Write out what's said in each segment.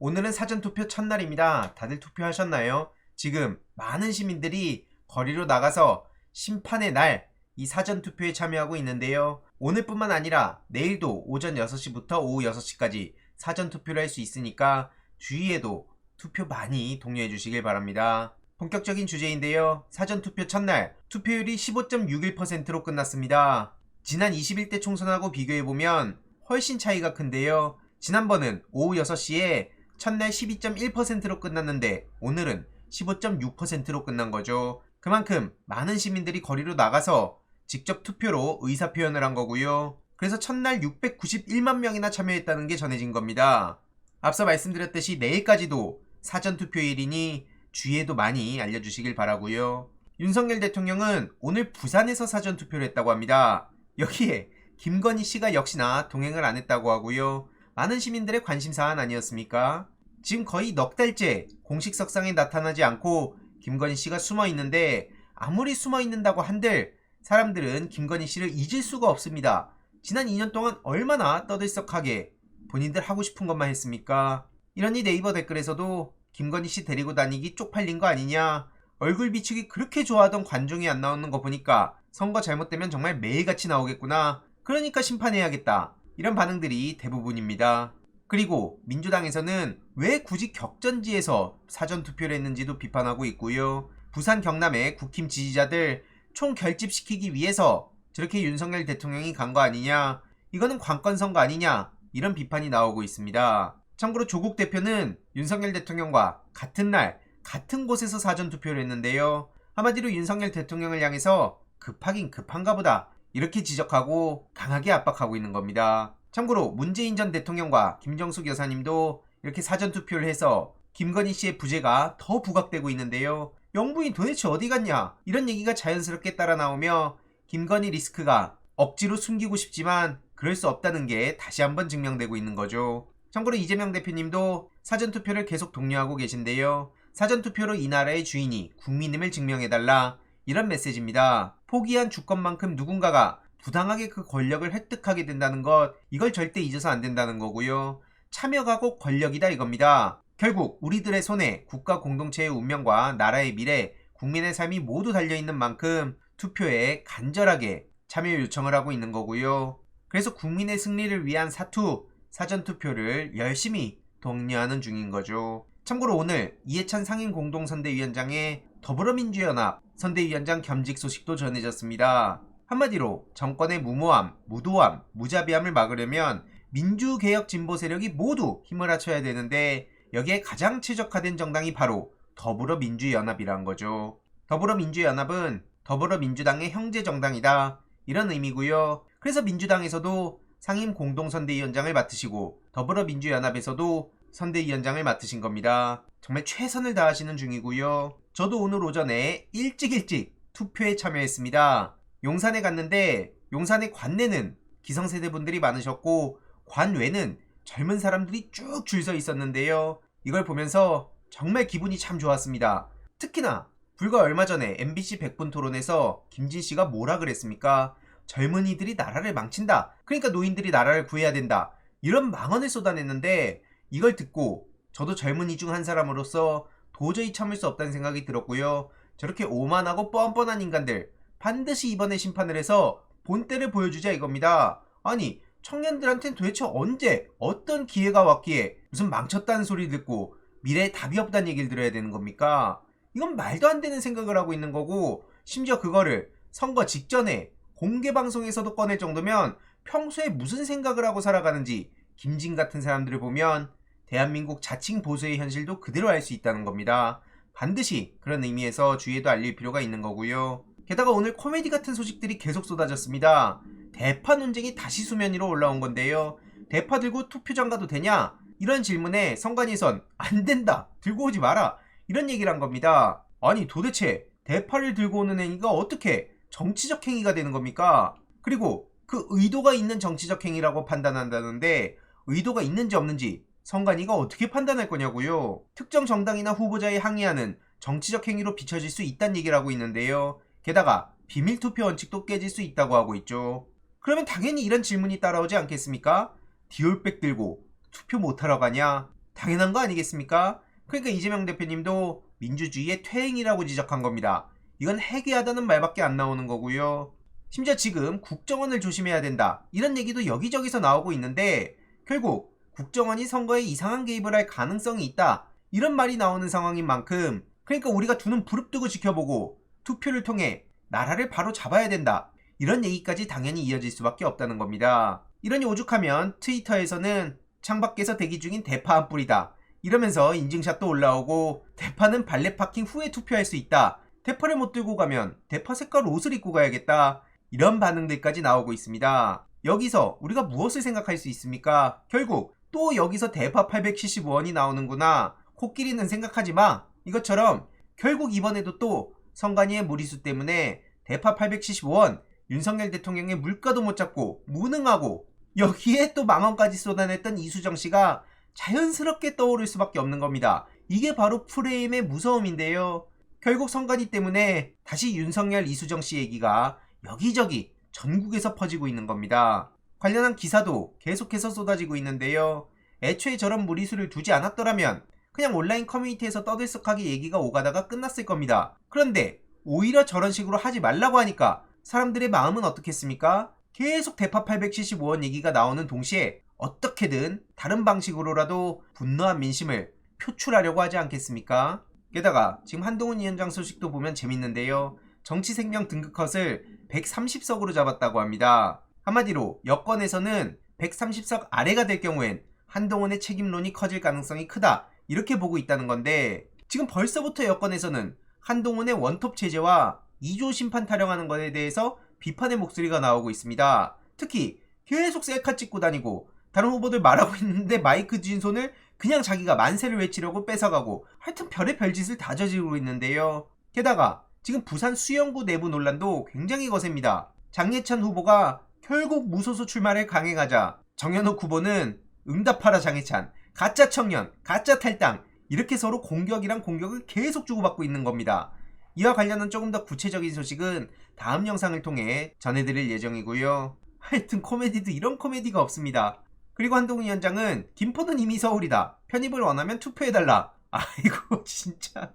오늘은 사전투표 첫날입니다. 다들 투표하셨나요? 지금 많은 시민들이 거리로 나가서 심판의 날 이 사전투표에 참여하고 있는데요. 오늘뿐만 아니라 내일도 오전 6시부터 오후 6시까지 사전투표를 할 수 있으니까 주위에도 투표 많이 독려해 주시길 바랍니다. 본격적인 주제인데요. 사전투표 첫날 투표율이 15.61%로 끝났습니다. 지난 21대 총선하고 비교해보면 훨씬 차이가 큰데요. 지난번은 오후 6시에 첫날 12.1%로 끝났는데 오늘은 15.6%로 끝난 거죠. 그만큼 많은 시민들이 거리로 나가서 직접 투표로 의사 표현을 한 거고요. 그래서 첫날 691만 명이나 참여했다는 게 전해진 겁니다. 앞서 말씀드렸듯이 내일까지도 사전 투표일이니 주의에도 많이 알려주시길 바라고요. 윤석열 대통령은 오늘 부산에서 사전 투표를 했다고 합니다. 여기에 김건희 씨가 역시나 동행을 안 했다고 하고요. 많은 시민들의 관심사안 아니었습니까? 지금 거의 넉 달째 공식 석상에 나타나지 않고 김건희 씨가 숨어 있는데 아무리 숨어 있는다고 한들 사람들은 김건희 씨를 잊을 수가 없습니다. 지난 2년 동안 얼마나 떠들썩하게 본인들 하고 싶은 것만 했습니까? 이러니 네이버 댓글에서도 김건희 씨 데리고 다니기 쪽팔린 거 아니냐? 얼굴 비추기 그렇게 좋아하던 관종이 안 나오는 거 보니까 선거 잘못되면 정말 매일같이 나오겠구나. 그러니까 심판해야겠다. 이런 반응들이 대부분입니다. 그리고 민주당에서는 왜 굳이 격전지에서 사전투표를 했는지도 비판하고 있고요. 부산 경남의 국힘 지지자들 총 결집시키기 위해서 저렇게 윤석열 대통령이 간 거 아니냐? 이거는 관건 선거 아니냐? 이런 비판이 나오고 있습니다. 참고로 조국 대표는 윤석열 대통령과 같은 날, 같은 곳에서 사전투표를 했는데요. 한마디로 윤석열 대통령을 향해서 급하긴 급한가 보다. 이렇게 지적하고 강하게 압박하고 있는 겁니다. 참고로 문재인 전 대통령과 김정숙 여사님도 이렇게 사전투표를 해서 김건희 씨의 부재가 더 부각되고 있는데요. 영부인 도대체 어디 갔냐? 이런 얘기가 자연스럽게 따라 나오며 김건희 리스크가 억지로 숨기고 싶지만 그럴 수 없다는 게 다시 한번 증명되고 있는 거죠. 참고로 이재명 대표님도 사전투표를 계속 독려하고 계신데요. 사전투표로 이 나라의 주인이 국민임을 증명해달라. 이런 메시지입니다. 포기한 주권만큼 누군가가 부당하게 그 권력을 획득하게 된다는 것, 이걸 절대 잊어서 안 된다는 거고요. 참여가 꼭 권력이다 이겁니다. 결국 우리들의 손에 국가 공동체의 운명과 나라의 미래, 국민의 삶이 모두 달려있는 만큼 투표에 간절하게 참여 요청을 하고 있는 거고요. 그래서 국민의 승리를 위한 사투, 사전투표를 열심히 독려하는 중인 거죠. 참고로 오늘 이해찬 상임 공동선대위원장의 더불어민주연합 선대위원장 겸직 소식도 전해졌습니다. 한마디로 정권의 무모함, 무도함, 무자비함을 막으려면 민주개혁 진보 세력이 모두 힘을 합쳐야 되는데 여기에 가장 최적화된 정당이 바로 더불어민주연합이란 거죠. 더불어민주연합은 더불어민주당의 형제 정당이다. 이런 의미고요. 그래서 민주당에서도 상임 공동선대위원장을 맡으시고 더불어민주연합에서도 선대위원장을 맡으신 겁니다. 정말 최선을 다하시는 중이고요. 저도 오늘 오전에 일찍 일찍 투표에 참여했습니다. 용산에 갔는데 용산의 관내는 기성세대 분들이 많으셨고 관외는 젊은 사람들이 쭉 줄 서 있었는데요. 이걸 보면서 정말 기분이 참 좋았습니다. 특히나 불과 얼마 전에 MBC 100분 토론에서 김진 씨가 뭐라 그랬습니까? 젊은이들이 나라를 망친다. 그러니까 노인들이 나라를 구해야 된다. 이런 망언을 쏟아냈는데 이걸 듣고 저도 젊은이 중 한 사람으로서 도저히 참을 수 없다는 생각이 들었고요. 저렇게 오만하고 뻔뻔한 인간들 반드시 이번에 심판을 해서 본때를 보여주자 이겁니다. 아니 청년들한텐 도대체 언제 어떤 기회가 왔기에 무슨 망쳤다는 소리 듣고 미래에 답이 없다는 얘기를 들어야 되는 겁니까? 이건 말도 안 되는 생각을 하고 있는 거고 심지어 그거를 선거 직전에 공개 방송에서도 꺼낼 정도면 평소에 무슨 생각을 하고 살아가는지 김진 같은 사람들을 보면 대한민국 자칭 보수의 현실도 그대로 알 수 있다는 겁니다. 반드시 그런 의미에서 주의에도 알릴 필요가 있는 거고요. 게다가 오늘 코미디 같은 소식들이 계속 쏟아졌습니다. 대파 논쟁이 다시 수면 위로 올라온 건데요. 대파 들고 투표장 가도 되냐? 이런 질문에 성관이선 안 된다. 들고 오지 마라. 이런 얘기를 한 겁니다. 아니 도대체 대파를 들고 오는 행위가 어떻게 정치적 행위가 되는 겁니까? 그리고 그 의도가 있는 정치적 행위라고 판단한다는데 의도가 있는지 없는지 성관이가 어떻게 판단할 거냐고요. 특정 정당이나 후보자에 항의하는 정치적 행위로 비춰질 수 있다는 얘기를 하고 있는데요. 게다가 비밀 투표 원칙도 깨질 수 있다고 하고 있죠. 그러면 당연히 이런 질문이 따라오지 않겠습니까? 디올백 들고 투표 못하러 가냐? 당연한 거 아니겠습니까? 그러니까 이재명 대표님도 민주주의의 퇴행이라고 지적한 겁니다. 이건 해괴하다는 말밖에 안 나오는 거고요. 심지어 지금 국정원을 조심해야 된다. 이런 얘기도 여기저기서 나오고 있는데 결국 국정원이 선거에 이상한 개입을 할 가능성이 있다. 이런 말이 나오는 상황인 만큼 그러니까 우리가 두 눈 부릅뜨고 지켜보고 투표를 통해 나라를 바로 잡아야 된다. 이런 얘기까지 당연히 이어질 수밖에 없다는 겁니다. 이러니 오죽하면 트위터에서는 창밖에서 대기 중인 대파 한 뿌리다. 이러면서 인증샷도 올라오고 대파는 발레 파킹 후에 투표할 수 있다. 대파를 못 들고 가면 대파 색깔 옷을 입고 가야겠다. 이런 반응들까지 나오고 있습니다. 여기서 우리가 무엇을 생각할 수 있습니까? 결국 또 여기서 대파 875원이 나오는구나. 코끼리는 생각하지 마. 이것처럼 결국 이번에도 또 성관이의 무리수 때문에 대파 875원, 윤석열 대통령의 물가도 못 잡고 무능하고 여기에 또 망원까지 쏟아냈던 이수정 씨가 자연스럽게 떠오를 수밖에 없는 겁니다. 이게 바로 프레임의 무서움인데요. 결국 성관이 때문에 다시 윤석열 이수정 씨 얘기가 여기저기 전국에서 퍼지고 있는 겁니다. 관련한 기사도 계속해서 쏟아지고 있는데요. 애초에 저런 무리수를 두지 않았더라면 그냥 온라인 커뮤니티에서 떠들썩하게 얘기가 오가다가 끝났을 겁니다. 그런데 오히려 저런 식으로 하지 말라고 하니까 사람들의 마음은 어떻겠습니까? 계속 대파 875원 얘기가 나오는 동시에 어떻게든 다른 방식으로라도 분노한 민심을 표출하려고 하지 않겠습니까? 게다가 지금 한동훈 위원장 소식도 보면 재밌는데요. 정치 생명 등급 컷을 130석으로 잡았다고 합니다. 한마디로 여권에서는 130석 아래가 될 경우엔 한동훈의 책임론이 커질 가능성이 크다. 이렇게 보고 있다는 건데 지금 벌써부터 여권에서는 한동훈의 원톱 체제와 2조 심판 타령하는 것에 대해서 비판의 목소리가 나오고 있습니다. 특히 계속 셀카 찍고 다니고 다른 후보들 말하고 있는데 마이크 쥔 손을 그냥 자기가 만세를 외치려고 뺏어가고 하여튼 별의 별짓을 다 저지르고 있는데요. 게다가 지금 부산 수영구 내부 논란도 굉장히 거셉니다. 장예찬 후보가 결국 무소속 출마를 강행하자 정현욱 후보는 응답하라 장예찬, 가짜 청년, 가짜 탈당 이렇게 서로 공격이랑 공격을 계속 주고받고 있는 겁니다. 이와 관련한 조금 더 구체적인 소식은 다음 영상을 통해 전해드릴 예정이고요. 하여튼 코미디도 이런 코미디가 없습니다. 그리고 한동훈 위원장은 김포는 이미 서울이다. 편입을 원하면 투표해달라. 아이고 진짜.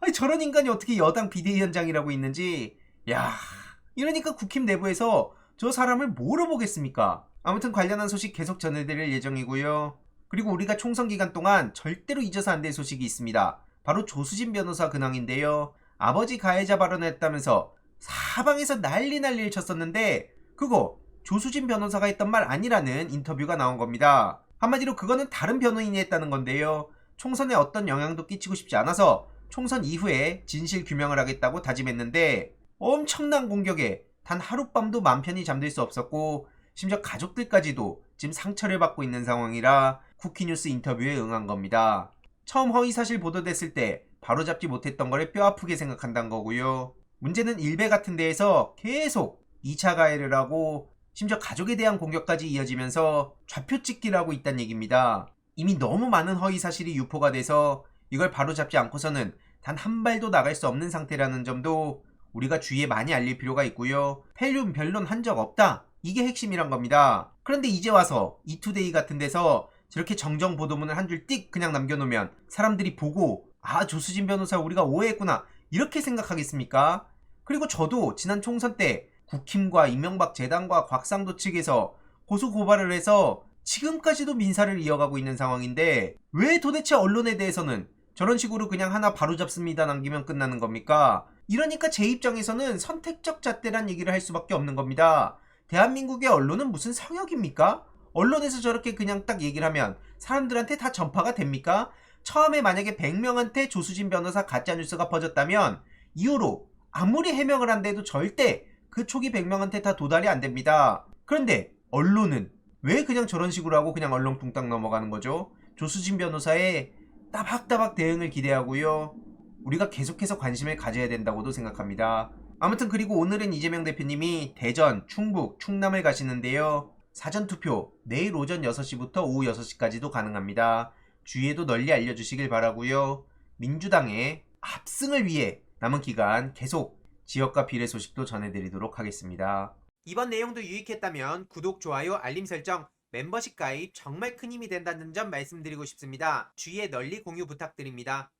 아니, 저런 인간이 어떻게 여당 비대위원장이라고 있는지. 야 이러니까 국힘 내부에서 저 사람을 뭐로 보겠습니까? 아무튼 관련한 소식 계속 전해드릴 예정이고요. 그리고 우리가 총선 기간 동안 절대로 잊어서 안 될 소식이 있습니다. 바로 조수진 변호사 근황인데요. 아버지 가해자 발언했다면서 사방에서 난리 난리를 쳤었는데 그거 조수진 변호사가 했던 말 아니라는 인터뷰가 나온 겁니다. 한마디로 그거는 다른 변호인이 했다는 건데요. 총선에 어떤 영향도 끼치고 싶지 않아서 총선 이후에 진실 규명을 하겠다고 다짐했는데 엄청난 공격에 단 하룻밤도 맘 편히 잠들 수 없었고 심지어 가족들까지도 지금 상처를 받고 있는 상황이라 쿠키뉴스 인터뷰에 응한 겁니다. 처음 허위사실 보도됐을 때 바로잡지 못했던 거를 뼈아프게 생각한다는 거고요. 문제는 일베 같은 데에서 계속 2차 가해를 하고 심지어 가족에 대한 공격까지 이어지면서 좌표 찍기를 하고 있다는 얘기입니다. 이미 너무 많은 허위 사실이 유포가 돼서 이걸 바로잡지 않고서는 단 한 발도 나갈 수 없는 상태라는 점도 우리가 주위에 많이 알릴 필요가 있고요. 펠륨 변론 한 적 없다. 이게 핵심이란 겁니다. 그런데 이제 와서 이투데이 같은 데서 저렇게 정정 보도문을 한 줄 띡 그냥 남겨놓으면 사람들이 보고 아 조수진 변호사 우리가 오해했구나 이렇게 생각하겠습니까? 그리고 저도 지난 총선 때 국힘과 이명박 재단과 곽상도 측에서 고소 고발을 해서 지금까지도 민사를 이어가고 있는 상황인데 왜 도대체 언론에 대해서는 저런 식으로 그냥 하나 바로잡습니다 남기면 끝나는 겁니까? 이러니까 제 입장에서는 선택적 잣대란 얘기를 할 수밖에 없는 겁니다. 대한민국의 언론은 무슨 성역입니까? 언론에서 저렇게 그냥 딱 얘기를 하면 사람들한테 다 전파가 됩니까? 처음에 만약에 100명한테 조수진 변호사 가짜뉴스가 퍼졌다면 이후로 아무리 해명을 한데도 절대 그 초기 100명한테 다 도달이 안 됩니다. 그런데 언론은 왜 그냥 저런 식으로 하고 그냥 얼렁뚱땅 넘어가는 거죠? 조수진 변호사의 따박따박 대응을 기대하고요. 우리가 계속해서 관심을 가져야 된다고도 생각합니다. 아무튼 그리고 오늘은 이재명 대표님이 대전, 충북, 충남을 가시는데요. 사전투표 내일 오전 6시부터 오후 6시까지도 가능합니다. 주위에도 널리 알려주시길 바라고요. 민주당의 압승을 위해 남은 기간 계속 지역과 비례 소식도 전해드리도록 하겠습니다. 이번 내용도 유익했다면 구독, 좋아요, 알림 설정 멤버십 가입 정말 큰 힘이 된다는 점 말씀드리고 싶습니다. 주위에 널리 공유 부탁드립니다.